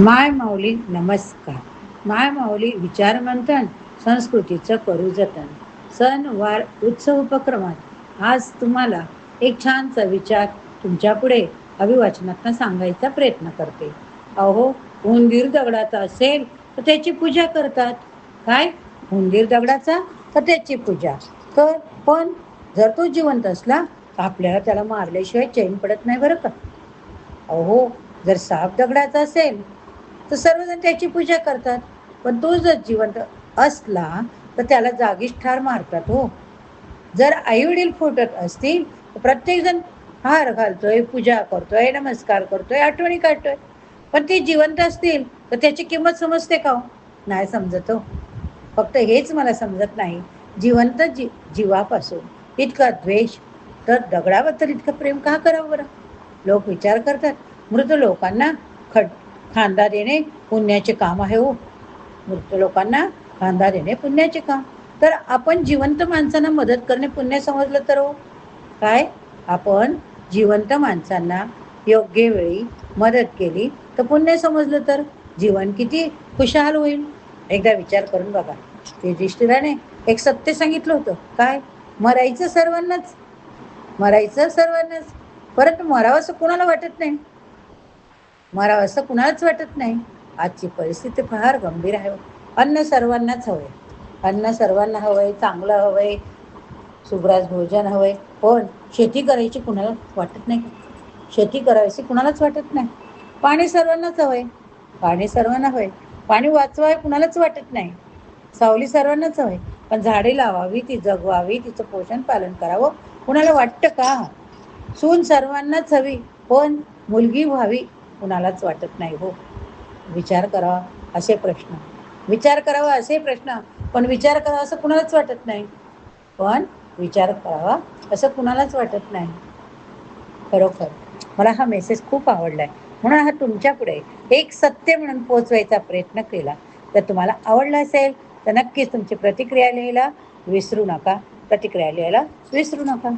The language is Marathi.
माय माऊली नमस्कार. माय माऊली विचार मंथन संस्कृतीचं करू जतन सण वार उत्सव उपक्रमात आज तुम्हाला एक छानसा विचार तुमच्यापुढे अभिवाचनातनं सांगायचा प्रयत्न करते. अहो उंदीर दगडाचा असेल तर त्याची पूजा करतात. काय? उंदीर दगडाचा तर त्याची पूजा. तर पण जर तो जिवंत असला तर आपल्याला त्याला मारल्याशिवाय चैन पडत नाही बरं का? अहो जर साप दगडाचा असेल तर सर्वजण त्याची पूजा करतात. पण तो जर जिवंत असला तर त्याला जागीच ठार मारतात हो. जर आई वडील फुटत असतील तर प्रत्येकजण हार घालतोय पूजा करतोय नमस्कार करतोय आठवणी काढतोय. पण ते जिवंत असतील तर त्याची किंमत समजते का हो? नाही समजत हो. फक्त हेच मला समजत नाही. जिवंत जी जीवापासून इतका द्वेष तर दगडाबद्दल इतकं प्रेम का करावं बरं? लोक विचार करतात. मृत लोकांना खड खांदा देणे पुण्याचे काम आहे हो. मृत लोकांना खांदा देणे पुण्याचे काम. तर आपण जिवंत माणसांना मदत करणे पुण्य समजलं तर हो. काय? आपण जिवंत माणसांना योग्य वेळी मदत केली तर पुण्य समजलं तर जीवन किती खुशाल होईल. एकदा विचार करून बघा. युधिष्ठिराने एक सत्य सांगितलं होतं. काय? मरायचं सर्वांनाच. मरायचं सर्वांनाच. परत मरावं असं कुणाला वाटत नाही? मरावं असं कुणालाच वाटत नाही. आजची परिस्थिती फार गंभीर आहे. अन्न सर्वांनाच हवंय. अन्न सर्वांना हवंय चांगलं हवंय सुग्रास भोजन हवंय. पण शेती करायची कुणाला वाटत नाही. शेती करायची कुणालाच वाटत नाही. पाणी सर्वांनाच हवंय. पाणी सर्वांना हवंय. पाणी वाचवाय कुणालाच वाटत नाही. सावली सर्वांनाच हवंय. पण झाडे लावावी ती जगवावी तिचं पोषण पालन करावं कुणाला वाटतं का? सून सर्वांनाच हवी. पण मुलगी व्हावी कुणालाच वाटत नाही हो. विचार करावा असे प्रश्न. विचार करावा असे प्रश्न. पण विचार करावा असं कुणालाच वाटत नाही. पण विचार करावा असं कुणालाच वाटत नाही. खरोखर. मला हा मेसेज खूप आवडला आहे म्हणून हा तुमच्यापुढे एक सत्य म्हणून पोचवायचा प्रयत्न केला. तर तुम्हाला आवडला असेल तर नक्कीच तुमची प्रतिक्रिया लिहायला विसरू नका. प्रतिक्रिया लिहायला विसरू नका.